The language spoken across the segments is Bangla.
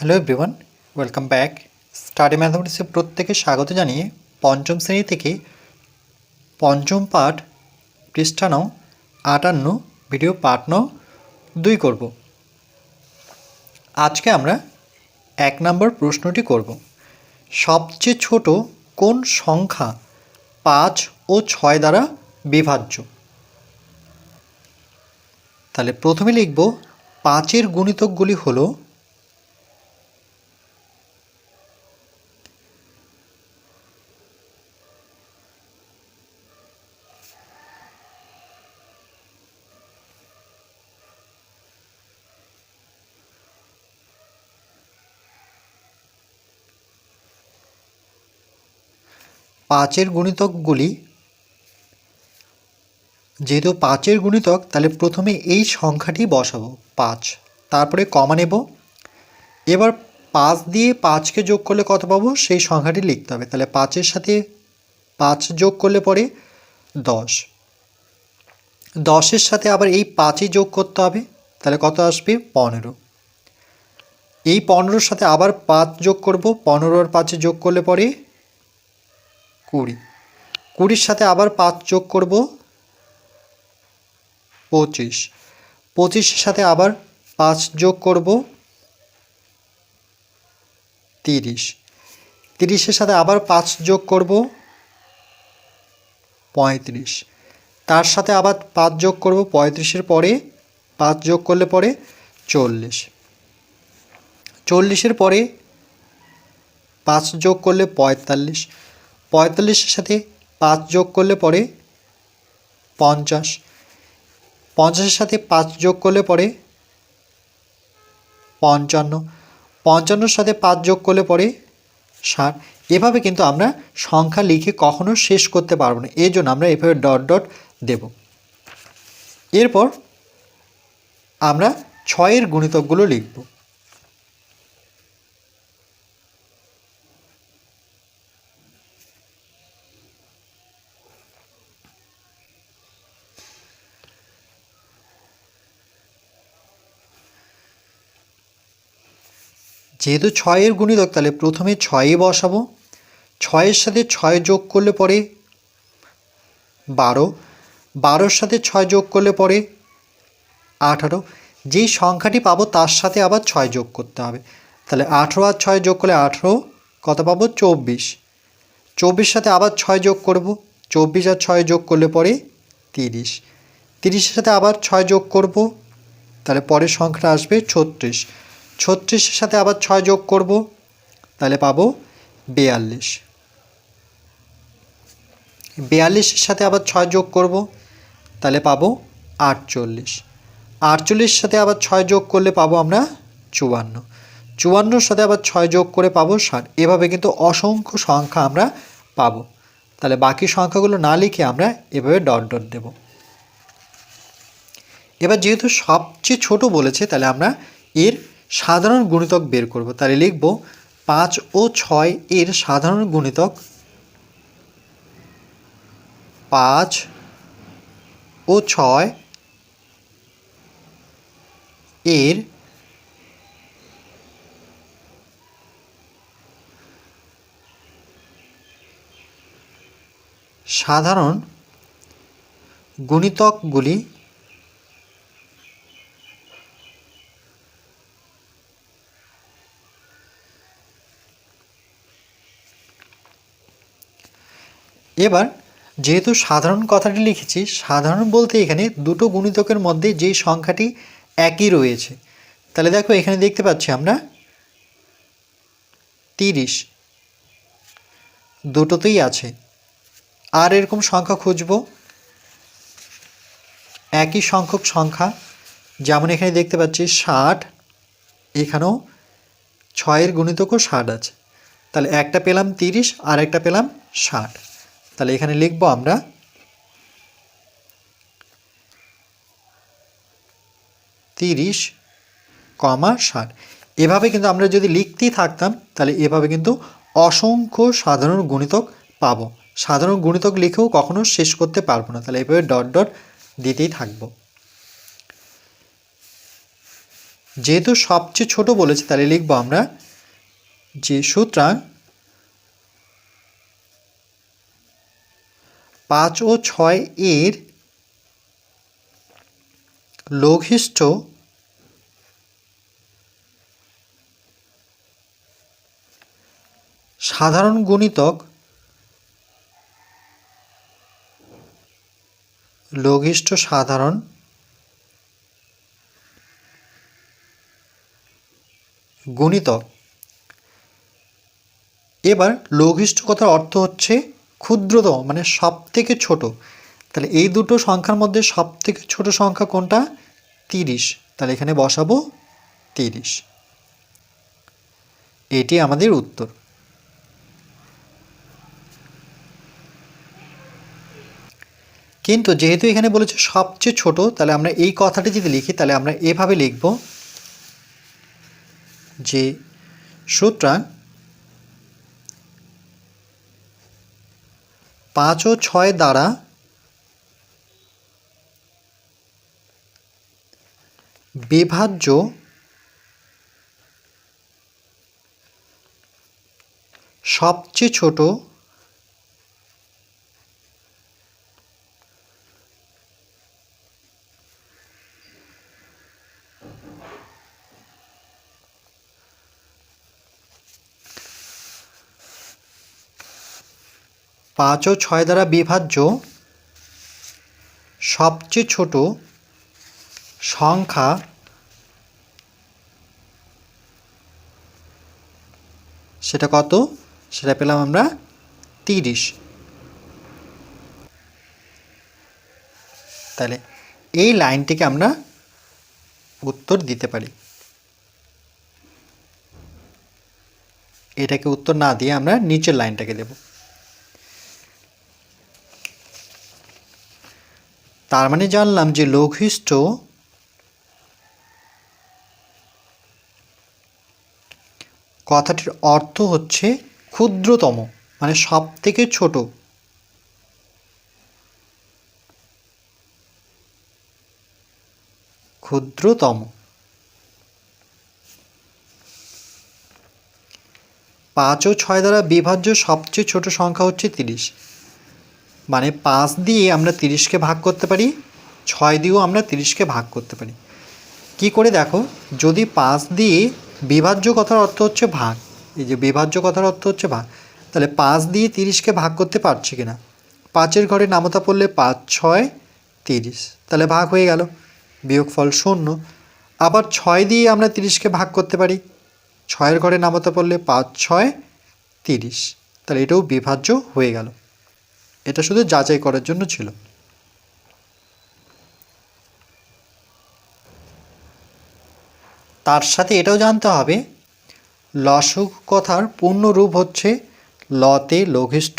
Hello everyone welcome back study ম্যাথামেটিক্সে প্রত্যেকে স্বাগত জানিয়ে পঞ্চম শ্রেণি থেকে পঞ্চম পাঠ পৃষ্ঠা আটান্ন ভিডিও পাঠ নং দুই করব। আজকে আমরা এক নম্বর প্রশ্নটি করব। সবচেয়ে ছোট কোন সংখ্যা পাঁচ ও ছয় দ্বারা বিভাজ্য? তাহলে প্রথমে লিখব, পাঁচের গুণিতকগুলি হলো পাঁচের গুণিতকগুলি, যেহেতু পাঁচের গুণিতক, তাহলে প্রথমে এই সংখ্যাটি বসাবো, পাঁচ। তারপরে কমা নেব। এবার পাঁচ দিয়ে পাঁচকে যোগ করলে কত পাবো? সেই সংখ্যাটি লিখতে হবে। তাহলে পাঁচের সাথে পাঁচ যোগ করলে পরে দশ। দশের সাথে আবার এই পাঁচই যোগ করতে হবে। তাহলে কত আসবে? পনেরো। এই পনেরোর সাথে আবার পাঁচ যোগ করব। পনেরো আর পাঁচে যোগ করলে পরে কুড়ি। কুড়ির সাথে আবার পাঁচ যোগ করব পঁচিশ। পঁচিশের সাথে আবার পাঁচ যোগ করব তিরিশ। তিরিশের সাথে আবার পাঁচ যোগ করব পঁয়ত্রিশ। তার সাথে আবার পাঁচ যোগ করব পঁয়ত্রিশের পরে, পাঁচ যোগ করলে পরে চল্লিশ। চল্লিশের পরে পাঁচ যোগ করলে পঁয়তাল্লিশ। পঁয়তাল্লিশের সাথে পাঁচ যোগ করলে পরে পঞ্চাশ। পঞ্চাশের সাথে পাঁচ যোগ করলে পরে পঞ্চান্ন। পঞ্চান্নর সাথে পাঁচ যোগ করলে পরে ষাট। এভাবে কিন্তু আমরা সংখ্যা লিখে কখনো শেষ করতে পারব না। এই জন্য আমরা এভাবে ডট ডট দেব। এরপর আমরা ছয়ের গুণিতকগুলো লিখব। যেহেতু ছয়ের গুণিতক, তাহলে প্রথমে ছয়ে বসাবো। ছয়ের সাথে ছয় যোগ করলে পরে বারো। বারোর সাথে ছয় যোগ করলে পরে আঠারো। যেই সংখ্যাটি পাবো, তার সাথে আবার ছয় যোগ করতে হবে। তাহলে আঠেরো আর ছয় যোগ করলে আঠেরো, কত পাবো? চব্বিশ। চব্বিশ সাথে আবার ছয় যোগ করব। চব্বিশ আর ছয় যোগ করলে পরে তিরিশ। তিরিশের সাথে আবার ছয় যোগ করব। তাহলে পরের সংখ্যাটা আসবে ছত্রিশ। ছত্রিশের সাথে আবার ছয় যোগ করব, তাহলে পাবো বেয়াল্লিশ। বেয়াল্লিশের সাথে আবার ছয় যোগ করব, তাহলে পাবো আটচল্লিশ। আটচল্লিশের সাথে আবার ছয় যোগ করলে পাবো আমরা চুয়ান্ন। চুয়ান্নর সাথে আবার ছয় যোগ করে পাবো ষাট। এভাবে কিন্তু অসংখ্য সংখ্যা আমরা পাবো। তাহলে বাকি সংখ্যাগুলো না লিখে আমরা এভাবে ডট ডট দেব। এবার যেহেতু সবচেয়ে ছোট বলেছে, তাহলে আমরা এর সাধারণ গুণিতক বের করব। তাহলে লিখব পাঁচ ও ছয় এর সাধারণ গুণিতক পাঁচ ও ছয় এর সাধারণ গুণিতকগুলি এবার, যেহেতু সাধারণ কথাটি লিখেছি, সাধারণ বলতে এখানে দুটো গুণিতকের মধ্যে যেই সংখ্যাটি একই রয়েছে। তাহলে দেখো, এখানে দেখতে পাচ্ছি আমরা তিরিশ। দুটোতেই আছে। আর এরকম সংখ্যা খুঁজব। একই সংখ্যক সংখ্যা, যেমন এখানে দেখতে পাচ্ছি ষাট, এখানেও ছয়ের গুণিতকও ষাট আছে। তাহলে একটা পেলাম তিরিশ আর একটা পেলাম ষাট। তাহলে এখানে লিখব আমরা তিরিশ কমা ষাট। এভাবে কিন্তু আমরা যদি লিখতেই থাকতাম, তাহলে এভাবে কিন্তু অসংখ্য সাধারণ গুণিতক পাবো। সাধারণ গুণিতক লিখেও কখনো শেষ করতে পারব না, তাহলে এভাবে ডট ডট দিতেই থাকব। যেহেতু সবচেয়ে ছোট বলেছে, তাহলে লিখব আমরা যে সুতরাং পাঁচ ও ছয় এর লঘিষ্ঠ সাধারণ গুণিতক লঘিষ্ঠ সাধারণ গুণিতক। এবার লঘিষ্ঠ কথার অর্থ হচ্ছে ক্ষুদ্রতম মানে সব থেকে ছোট। তাহলে এই দুটো সংখ্যার মধ্যে সব থেকে ছোট সংখ্যা কোনটা? তিরিশ। তাহলে এখানে বসাবো তিরিশ। এটি আমাদের উত্তর। কিন্তু যেহেতু এখানে বলেছে সবচেয়ে ছোট, তাহলে আমরা এই কথাটি যদি লিখি, তাহলে আমরা এভাবে লিখব যে সুতরাং পাঁচ ও ছয় দ্বারা বিভাজ্য সবচেয়ে ছোট পাঁচ ও ছয় দ্বারা বিভাজ্য, সবচেয়ে ছোট সংখ্যা সেটা কত? সেটা পেলাম আমরা তিরিশ। তাহলে এই লাইনটিকে আমরা উত্তর দিতে পারি। এটাকে উত্তর না দিয়ে আমরা নিচের লাইনটাকে দেব। তার মানে জানলাম যে লঘিষ্ঠ কথাটির অর্থ হচ্ছে ক্ষুদ্রতম মানে সব থেকে ছোট। ক্ষুদ্রতম। পাঁচ ও ছয় দ্বারা বিভাজ্য সবচেয়ে ছোট সংখ্যা হচ্ছে তিরিশ। মানে পাঁচ দিয়ে আমরা তিরিশকে ভাগ করতে পারি, ছয় দিয়েও আমরা তিরিশকে ভাগ করতে পারি। কি করে দেখো? যদি পাঁচ দিয়ে বিভাজ্য কথার অর্থ হচ্ছে ভাগ, এই যে বিভাজ্য কথার অর্থ হচ্ছে ভাগ, তাহলে পাঁচ দিয়ে তিরিশকে ভাগ করতে পারছি কিনা? পাঁচের ঘরে নামতা পড়লে পাঁচ, ছয়, তিরিশ, তাহলে ভাগ হয়ে গেল, বিয়োগফল শূন্য। আবার ছয় দিয়ে আমরা তিরিশকে ভাগ করতে পারি, ছয়ের ঘরে নামতা পড়লে পাঁচ, ছয়, তিরিশ, তাহলে এটাও বিভাজ্য হয়ে গেল। এটা শুধু যাচাই করার জন্য ছিল। তার সাথে এটাও জানতে হবে, লসক কথার পূর্ণ রূপ হচ্ছে লতে লঘিষ্ঠ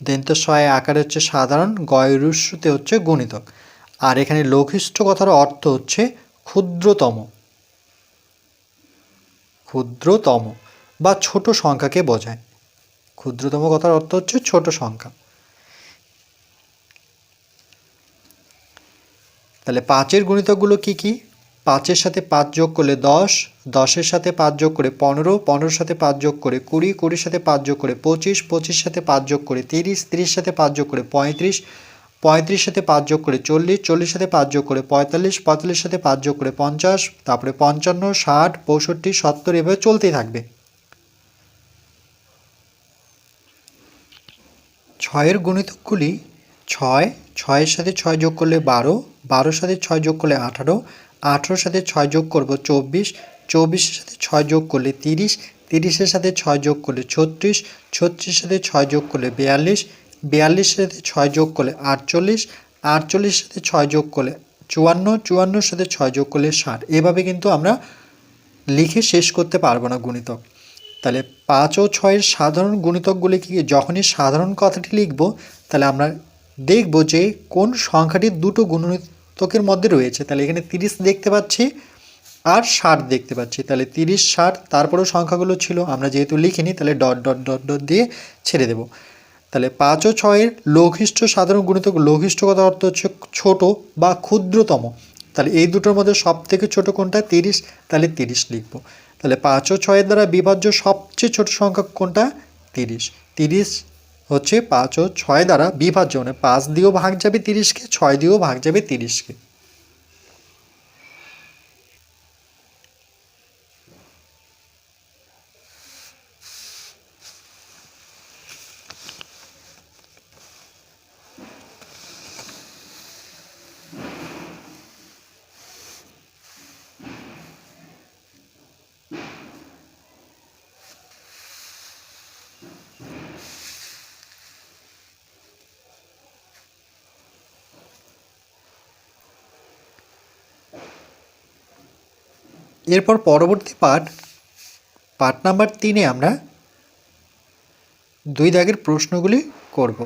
দন্তস্বয় আকারে হচ্ছে সাধারণ গয়রুস্যুতে হচ্ছে গুণিতক আর এখানে লঘিষ্ঠ কথার অর্থ হচ্ছে ক্ষুদ্রতম। ক্ষুদ্রতম বা ছোট সংখ্যাকে বোঝায়। ক্ষুদ্রতম কথার অর্থ হচ্ছে ছোট সংখ্যা। তাহলে পাঁচের গুণিতকগুলো কি কি? পাঁচের সাথে পাঁচ যোগ করলে দশ, দশের সাথে পাঁচ যোগ করে পনেরো, পনেরোর সাথে পাঁচ যোগ করে কুড়ি, কুড়ির সাথে পাঁচ যোগ করে পঁচিশ পঁচিশ সাথে পাঁচ যোগ করে তিরিশ তিরিশ সাথে পাঁচ যোগ করে পঁয়ত্রিশ পঁয়ত্রিশ সাথে পাঁচ যোগ করে চল্লিশ চল্লিশ সাথে পাঁচ যোগ করে পঁয়তাল্লিশ পঁয়তাল্লিশ সাথে পাঁচ যোগ করে পঞ্চাশ, তারপরে পঞ্চান্ন, ষাট, পঁয়ষট্টি, সত্তর, এভাবে চলতেই থাকবে। ছয়ের গুণিতকগুলি ছয়, ছয়ের সাথে ছয় যোগ করলে বারো, বারোর সাথে ছয় যোগ করলে আঠারো, আঠারোর সাথে ছয় যোগ করব চব্বিশ, চব্বিশের সাথে ছয় যোগ করলে তিরিশ, তিরিশের সাথে ছয় যোগ করলে ছত্রিশ, ছত্রিশের সাথে ছয় যোগ করলে বিয়াল্লিশ, বিয়াল্লিশের সাথে ছয় যোগ করলে আটচল্লিশ, আটচল্লিশের সাথে ছয় যোগ করলে চুয়ান্ন, চুয়ান্নর সাথে ছয় যোগ করলে ষাট। এভাবে কিন্তু আমরা লিখে শেষ করতে পারব না গুণিতক। তাহলে পাঁচ ও ছয়ের সাধারণ গুণিতকগুলি কি যখনই সাধারণ কথাটি লিখব, তাহলে আমরা দেখব যে কোন সংখ্যাটি দুটো গুণিতকের মধ্যে রয়েছে। তাহলে এখানে তিরিশ দেখতে পাচ্ছি আর ষাট দেখতে পাচ্ছি। তাহলে তিরিশ, ষাট, তারপরেও সংখ্যাগুলো ছিল, আমরা যেহেতু লিখিনি, তাহলে ডট ডট ডট ডট দিয়ে ছেড়ে দেব। তাহলে পাঁচ ও ছয়ের লঘিষ্ঠ সাধারণ গুণিতক লঘিষ্ঠ কথা অর্থ হচ্ছে ছোট বা ক্ষুদ্রতম। তাহলে এই দুটোর মধ্যে সব থেকে ছোটো কোনটা? তিরিশ, তাহলে তিরিশ লিখব। তাহলে পাঁচ ও ছয়ের দ্বারা বিভাজ্য সবচেয়ে ছোট সংখ্যা কোনটা? তিরিশ। তিরিশ হচ্ছে পাঁচ ও ছয় দ্বারা বিভাজ্য মানে পাঁচ দিয়েও ভাগ যাবে তিরিশকে, ছয় দিয়েও ভাগ যাবে তিরিশকে। এরপর পরবর্তী পাঠ পাঠ নাম্বার তিনে আমরা দুই দাগের প্রশ্নগুলি করব।